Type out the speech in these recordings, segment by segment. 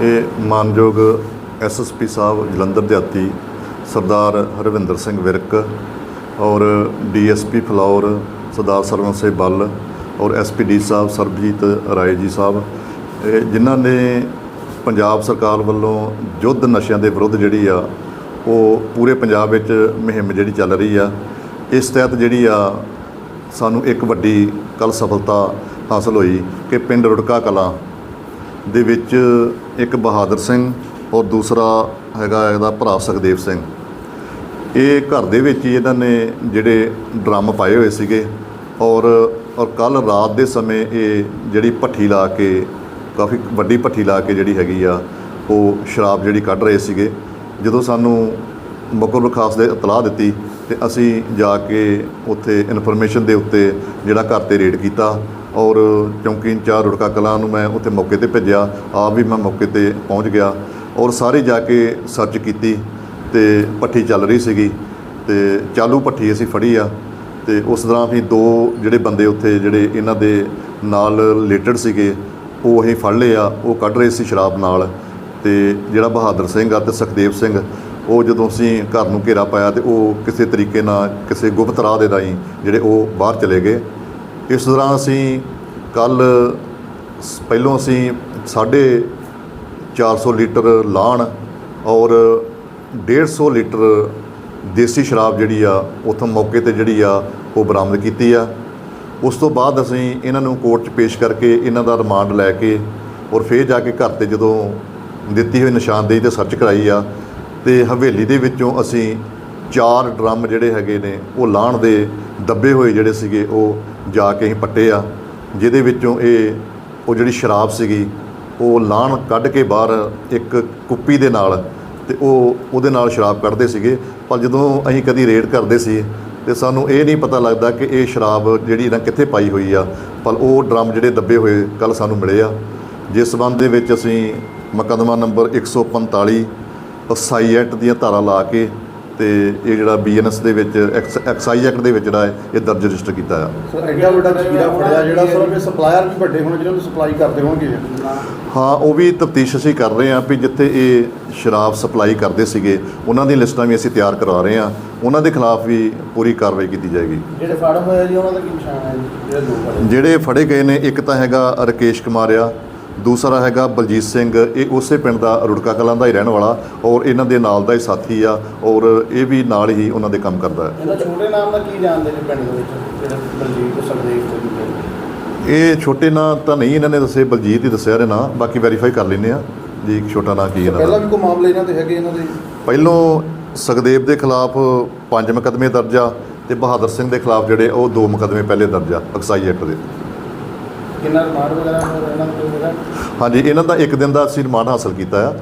ਇਹ ਮਾਨਯੋਗ ਐਸਐਸਪੀ ਸਾਹਿਬ ਜਲੰਧਰ ਦਿਹਾਤੀ ਸਰਦਾਰ ਹਰਵਿੰਦਰ ਸਿੰਘ ਵਿਰਕ ਔਰ ਡੀਐਸਪੀ ਫਲੌਰ ਸਰਦਾਰ ਸਰਵਨ ਸਿੰਘ ਬੱਲ ਔਰ ਐਸਪੀਡੀ ਸਾਹਿਬ ਸਰਬਜੀਤ ਰਾਏ ਜੀ ਸਾਹਿਬ, ਇਹ ਜਿਨ੍ਹਾਂ ਨੇ ਪੰਜਾਬ ਸਰਕਾਰ ਵੱਲੋਂ ਯੁੱਧ ਨਸ਼ਿਆਂ ਦੇ ਵਿਰੁੱਧ ਜਿਹੜੀ ਆ, ਉਹ ਪੂਰੇ ਪੰਜਾਬ ਵਿੱਚ ਮੁਹਿੰਮ ਜਿਹੜੀ ਚੱਲ ਰਹੀ ਆ, ਇਸ ਤਹਿਤ ਜਿਹੜੀ ਆ ਸਾਨੂੰ ਇੱਕ ਵੱਡੀ ਕੱਲ ਸਫਲਤਾ ਹਾਸਲ ਹੋਈ ਕਿ ਪਿੰਡ ਰੁੜਕਾ ਕਲਾਂ ਦੇ ਵਿੱਚ ਇੱਕ ਬਹਾਦਰ ਸਿੰਘ ਔਰ ਦੂਸਰਾ ਹੈਗਾ ਇਹਦਾ ਭਰਾ ਸੁਖਦੇਵ ਸਿੰਘ। ਇਹ ਘਰ ਦੇ ਵਿੱਚ ਹੀ ਇਹਨਾਂ ਨੇ ਜਿਹੜੇ ਡਰਮ ਪਾਏ ਹੋਏ ਸੀਗੇ ਔਰ ਔਰ ਕੱਲ ਰਾਤ ਦੇ ਸਮੇਂ ਇਹ ਜਿਹੜੀ ਭੱਠੀ ਲਾ ਕੇ, ਕਾਫੀ ਵੱਡੀ ਭੱਠੀ ਲਾ ਕੇ ਜਿਹੜੀ ਹੈਗੀ ਆ, ਉਹ ਸ਼ਰਾਬ ਜਿਹੜੀ ਕੱਢ ਰਹੇ ਸੀਗੇ। ਜਦੋਂ ਸਾਨੂੰ ਮੁਕਰ ਖਾਸ ਦੇ ਇਤਲਾਹ ਦਿੱਤੀ ਤੇ ਅਸੀਂ ਜਾ ਕੇ ਉੱਥੇ ਇਨਫੋਰਮੇਸ਼ਨ ਦੇ ਉੱਤੇ ਜਿਹੜਾ ਘਰ ਤੇ ਰੇਡ ਕੀਤਾ ਔਰ ਚੌਂਕੀ ਇੰਚਾਰਜ ਰੁੜਕਾ ਕਲਾਂ ਨੂੰ ਮੈਂ ਉੱਥੇ ਮੌਕੇ ਤੇ ਭੇਜਿਆ, ਆਪ ਵੀ ਮੈਂ ਮੌਕੇ ਤੇ ਪਹੁੰਚ ਗਿਆ ਔਰ ਸਾਰੇ ਜਾ ਕੇ ਸਰਚ ਕੀਤੀ ਤੇ ਪੱਠੀ ਚੱਲ ਰਹੀ ਸੀਗੀ ਤੇ ਚਾਲੂ ਪੱਠੀ ਅਸੀਂ ਫੜੀ ਆ ਤੇ ਉਸ ਤਰ੍ਹਾਂ ਵੀ ਦੋ ਜਿਹੜੇ ਬੰਦੇ ਉੱਥੇ ਜਿਹੜੇ ਇਹਨਾਂ ਦੇ ਨਾਲ ਰਿਲੇਟਡ ਸੀਗੇ, ਉਹ ਅਸੀਂ ਫੜ ਲਏ ਆ, ਉਹ ਕੱਢ ਰਹੇ ਸੀ ਸ਼ਰਾਬ ਨਾਲ ਤੇ ਜਿਹੜਾ ਬਹਾਦਰ ਸਿੰਘ ਆ ਤੇ ਸੁਖਦੇਵ ਸਿੰਘ, ਉਹ ਜਦੋਂ ਅਸੀਂ ਘਰ ਨੂੰ ਘੇਰਾ ਪਾਇਆ ਤੇ ਉਹ ਕਿਸੇ ਤਰੀਕੇ ਨਾਲ ਕਿਸੇ ਗੁਪਤ ਰਾਹ ਦੇ ਰਾਹੀਂ ਜਿਹੜੇ ਉਹ ਬਾਹਰ ਚਲੇ ਗਏ। ਇਸ ਤਰ੍ਹਾਂ ਅਸੀਂ ਕੱਲ ਪਹਿਲੋਂ ਅਸੀਂ ਸਾਢੇ 400 ਲੀਟਰ ਲਾਣ ਔਰ 150 ਲੀਟਰ ਦੇਸੀ ਸ਼ਰਾਬ ਜਿਹੜੀ ਆ, ਉਥੋਂ ਮੌਕੇ ਤੇ ਜਿਹੜੀ ਆ, ਉਹ ਬਰਾਮਦ ਕੀਤੀ ਆ। ਉਸ ਤੋਂ ਬਾਅਦ ਅਸੀਂ ਇਹਨਾਂ ਨੂੰ ਕੋਰਟ 'ਚ ਪੇਸ਼ ਕਰਕੇ ਇਹਨਾਂ ਦਾ ਰਿਮਾਂਡ ਲੈ ਕੇ ਔਰ ਫੇਰ ਜਾ ਕੇ ਘਰ ਤੇ ਜਦੋਂ ਦਿੱਤੀ ਹੋਈ ਨਿਸ਼ਾਨਦੇਹੀ ਤੇ ਸਰਚ ਕਰਾਈ ਆ, ਤੇ ਹਵੇਲੀ ਦੇ ਵਿੱਚੋਂ ਅਸੀਂ ਚਾਰ ਡਰਮ ਜਿਹੜੇ ਹੈਗੇ ਨੇ, ਉਹ ਲਾਣ ਦੇ ਦੱਬੇ ਹੋਏ ਜਿਹੜੇ ਸੀਗੇ, ਉਹ ਜਾ ਕੇ ਅਸੀਂ ਪੱਟੇ ਆ। ਜਿਹਦੇ ਵਿੱਚੋਂ ਇਹ, ਉਹ ਜਿਹੜੀ ਸ਼ਰਾਬ ਸੀਗੀ, ਉਹ ਲਾਣ ਕੱਢ ਕੇ ਬਾਹਰ ਇੱਕ ਕੁੱਪੀ ਦੇ ਨਾਲ ਤੇ ਉਹ, ਉਹਦੇ ਨਾਲ ਸ਼ਰਾਬ ਕੱਢਦੇ ਸੀਗੇ। ਪਰ ਜਦੋਂ ਅਸੀਂ ਕਦੀ ਰੇਡ ਕਰਦੇ ਸੀ ਤੇ ਸਾਨੂੰ ਇਹ ਨਹੀਂ ਪਤਾ ਲੱਗਦਾ ਕਿ ਇਹ ਸ਼ਰਾਬ ਜਿਹੜੀ ਨਾ ਕਿੱਥੇ ਪਾਈ ਹੋਈ ਆ। ਪਰ ਉਹ ਡਰਮ ਜਿਹੜੇ ਦੱਬੇ ਹੋਏ ਕੱਲ ਸਾਨੂੰ ਮਿਲੇ ਆ। ਜਿਸ ਸੰਬੰਧ ਦੇ ਵਿੱਚ ਅਸੀਂ ਮੁਕੱਦਮਾ ਨੰਬਰ 145 ਐਕਸਾਈ ਐਕਟ ਦੀਆਂ ਧਾਰਾ ਲਾ ਕੇ ਤੇ ਇਹ ਜਿਹੜਾ ਬੀਐਨਐਸ ਦੇ ਵਿੱਚ ਐਕਸ- ਐਕਸਾਈਜ਼ ਐਕਟ ਦੇ ਵਿੱਚ ਜਿਹੜਾ ਹੈ ਇਹ ਦਰਜ ਰਜਿਸਟਰ ਕੀਤਾ ਆ। ਸਰ ਐਡਾ ਵੱਡਾ ਜੀਰਾ ਫੜਿਆ ਜਿਹੜਾ ਸਰ ਇਹ ਸਪਲਾਇਰ ਵੀ ਵੱਡੇ ਹੋਣ ਜਿਹਨਾਂ ਨੂੰ ਸਪਲਾਈ ਕਰਦੇ ਹੋਣਗੇ। ਹਾਂ ਉਹ ਵੀ ਤਫਤੀਸ਼ ਅਸੀਂ ਕਰ ਰਹੇ ਹਾਂ ਵੀ ਜਿੱਥੇ ਇਹ ਸ਼ਰਾਬ ਸਪਲਾਈ ਕਰਦੇ ਸੀਗੇ ਉਹਨਾਂ ਦੀ ਲਿਸਟਾਂ ਵੀ ਅਸੀਂ ਤਿਆਰ ਕਰਵਾ ਰਹੇ ਹਾਂ। ਉਹਨਾਂ ਦੇ ਖਿਲਾਫ ਵੀ ਪੂਰੀ ਕਾਰਵਾਈ ਕੀਤੀ ਜਾਏਗੀ। ਜਿਹੜੇ ਫੜ ਹੋਏ ਜੀ ਉਹਨਾਂ ਦਾ ਕੀ ਪਛਾਣ ਹੈ ਜਿਹੜੇ ਫੜੇ ਜਿਹੜੇ ਫੜੇ ਗਏ ਨੇ ਇੱਕ ਤਾਂ ਹੈਗਾ ਰਕੇਸ਼ ਕੁਮਾਰ ਆ ਦੂਸਰਾ ਹੈਗਾ ਬਲਜੀਤ ਸਿੰਘ। ਇਹ ਉਸੇ ਪਿੰਡ ਦਾ ਰੁੜਕਾ ਕਲਾਂ ਦਾ ਹੀ ਰਹਿਣ ਵਾਲਾ ਔਰ ਇਹਨਾਂ ਦੇ ਨਾਲ ਦਾ ਹੀ ਸਾਥੀ ਆ ਔਰ ਇਹ ਵੀ ਨਾਲ ਹੀ ਉਹਨਾਂ ਦੇ ਕੰਮ ਕਰਦਾ ਹੈ। ਇਹਦਾ ਛੋਟੇ ਨਾਮ ਦਾ ਕੀ ਜਾਣਦੇ ਨੇ ਪਿੰਡ ਦੇ ਵਿੱਚ? ਜਿਹੜੇ ਬਲਜੀਤ ਸਰਦੇਵ ਤੇ ਦੂਜੇ ਇਹ ਛੋਟੇ ਨਾਂ ਤਾਂ ਨਹੀਂ ਇਹਨਾਂ ਨੇ ਦੱਸੇ ਬਲਜੀਤ ਹੀ ਦੱਸਿਆ ਰੇ ਨਾਂ ਬਾਕੀ ਵੈਰੀਫਾਈ ਕਰ ਲੈਂਦੇ ਆ ਜੀ ਛੋਟਾ ਨਾਂ ਕੀ ਇਹਨਾਂ ਪਹਿਲਾਂ ਦਾ ਵੀ ਕੋਈ ਮਾਮਲੇ ਇਹਨਾਂ ਦੇ ਹੈਗੇ ਇਹਨਾਂ ਦੇ? ਪਹਿਲੋਂ ਸੁਖਦੇਵ ਦੇ ਖਿਲਾਫ ਪੰਜ ਮੁਕੱਦਮੇ ਦਰਜ ਆ ਤੇ ਬਹਾਦਰ ਸਿੰਘ ਦੇ ਖਿਲਾਫ ਜਿਹੜੇ ਉਹ ਦੋ ਮੁਕੱਦਮੇ ਪਹਿਲੇ ਦਰਜ ਆ ਐਕਸਾਈਜ਼ ਐਕਟ ਦੇ। ਕਿੰਨਾ ਰਿਮਾਂਡ ਵਗੈਰਾ ਹੋਰ ਇਹਨਾਂ ਦਾ ਕੋਈ ਹੈਗਾ ਹਾਂਜੀ ਇਹਨਾਂ ਦਾ ਇੱਕ ਦਿਨ ਦਾ ਅਸੀਂ ਰਿਮਾਂਡ ਹਾਸਲ ਕੀਤਾ ਆ।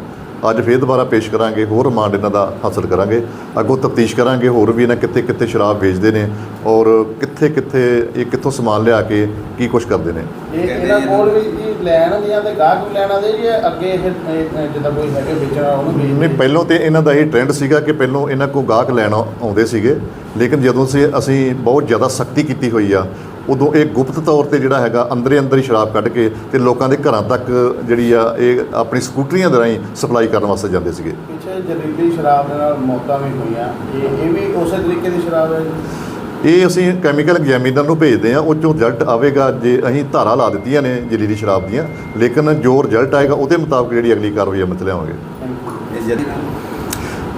ਅੱਜ ਫੇਰ ਦੁਬਾਰਾ ਪੇਸ਼ ਕਰਾਂਗੇ ਹੋਰ ਰਿਮਾਂਡ ਇਹਨਾਂ ਦਾ ਹਾਸਲ ਕਰਾਂਗੇ। ਅੱਗੋਂ ਤਫਤੀਸ਼ ਕਰਾਂਗੇ ਹੋਰ ਵੀ ਇਹਨਾਂ ਕਿੱਥੇ ਕਿੱਥੇ ਸ਼ਰਾਬ ਵੇਚਦੇ ਨੇ ਔਰ ਕਿੱਥੇ ਕਿੱਥੇ ਇਹ ਕਿੱਥੋਂ ਸਮਾਨ ਲਿਆ ਕੇ ਕੀ ਕੁਝ ਕਰਦੇ ਨੇ। ਇਹ ਇਹਨਾਂ ਕੋਲ ਵੀ ਜੀ ਲੈਣ ਦੀਆਂ ਤੇ ਗਾਹਕ ਵੀ ਲੈਣ ਆਉਂਦੇ ਜੀ ਇਹ ਅੱਗੇ ਇਹ ਇਹ ਜਿੱਦਾਂ ਕੋਈ ਹੈਗੇ ਵੇਚਣਾ ਉਹਨੂੰ ਨਹੀਂ ਵੇਚਦੇ ਪਹਿਲੋਂ ਤੇ ਇਹਨਾਂ ਦਾ ਇਹ ਟ੍ਰੈਂਡ ਸੀਗਾ ਕਿ ਪਹਿਲੋਂ ਇਹਨਾਂ ਕੋ ਗਾਹਕ ਲੈਣ ਆਉ- ਆਉਂਦੇ ਸੀਗੇ ਲੇਕਿਨ ਜਦੋਂ ਸੇ ਅਸੀਂ ਬਹੁਤ ਜ਼ਿਆਦਾ ਸਖਤੀ ਕੀਤੀ ਹੋਈ ਆ ਉਦੋਂ ਇਹ ਗੁਪਤ ਤੌਰ ਤੇ ਜਿਹੜਾ ਹੈਗਾ ਅੰਦਰੇ ਅੰਦਰ ਹੀ ਸ਼ਰਾਬ ਕੱਢ ਕੇ ਤੇ ਲੋਕਾਂ ਦੇ ਘਰਾਂ ਤੱਕ ਜਿਹੜੀ ਆ ਇਹ ਆਪਣੀ ਸਕੂਟਰੀਆਂ ਦੇ ਰਾਹੀਂ ਸਪਲਾਈ ਕਰਨ ਵਾਸਤੇ ਜਾਂਦੇ ਸੀਗੇ। ਪਿੱਛੇ ਜ਼ਹਿਰੀਲੀ ਸ਼ਰਾਬ ਦੇ ਨਾਲ ਮੌਤਾਂ ਵੀ ਹੋਈਆਂ। ਇਹ ਇਹ ਵੀ ਉਸੇ ਤਰੀਕੇ ਦੀ ਸ਼ਰਾਬ ਹੈ ਜੀ? ਇਹ ਅਸੀਂ ਕੈਮੀਕਲ ਐਗਜ਼ਾਮੀਨਰ ਨੂੰ ਭੇਜਦੇ ਆ ਉਹ ਚੋਂ ਰਿਜ਼ਲਟ ਆਵੇਗਾ ਜੇ ਅਸੀਂ ਧਾਰਾ ਲਾ ਦਿੱਤੀਆਂ ਨੇ ਜ਼ਹਿਰੀਲੀ ਸ਼ਰਾਬ ਦੀਆਂ ਲੇਕਿਨ ਜੋ ਰਿਜ਼ਲਟ ਆਏਗਾ ਉਹਦੇ ਮੁਤਾਬਕ ਜਿਹੜੀ ਅਗਲੀ ਕਾਰਵਾਈ ਅਮਲ 'ਚ ਲਿਆਵਾਂਗੇ।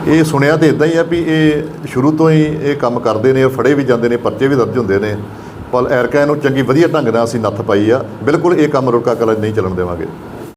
ਇਹ ਸੁਣਿਆ ਤੇ ਇਦਾਂ ਹੀ ਆ ਵੀ ਇਹ ਸ਼ੁਰੂ ਤੋਂ ਹੀ ਇਹ ਕੰਮ ਕਰਦੇ ਨੇ ਫੜੇ ਵੀ ਜਾਂਦੇ ਨੇ ਪਰਚੇ ਵੀ ਦਰਜ ਹੁੰਦੇ ਨੇ। ਪਰ ਐਰਕਾ ਨੂੰ ਚੰਗੀ ਵਧੀਆ ਢੰਗ ਨਾਲ ਅਸੀਂ ਨੱਥ ਪਾਈ ਆ। ਬਿਲਕੁਲ ਇਹ ਕੰਮ ਰੁਕਾ ਕਲਾ ਨਹੀਂ ਚੱਲਣ ਦੇਵਾਂਗੇ।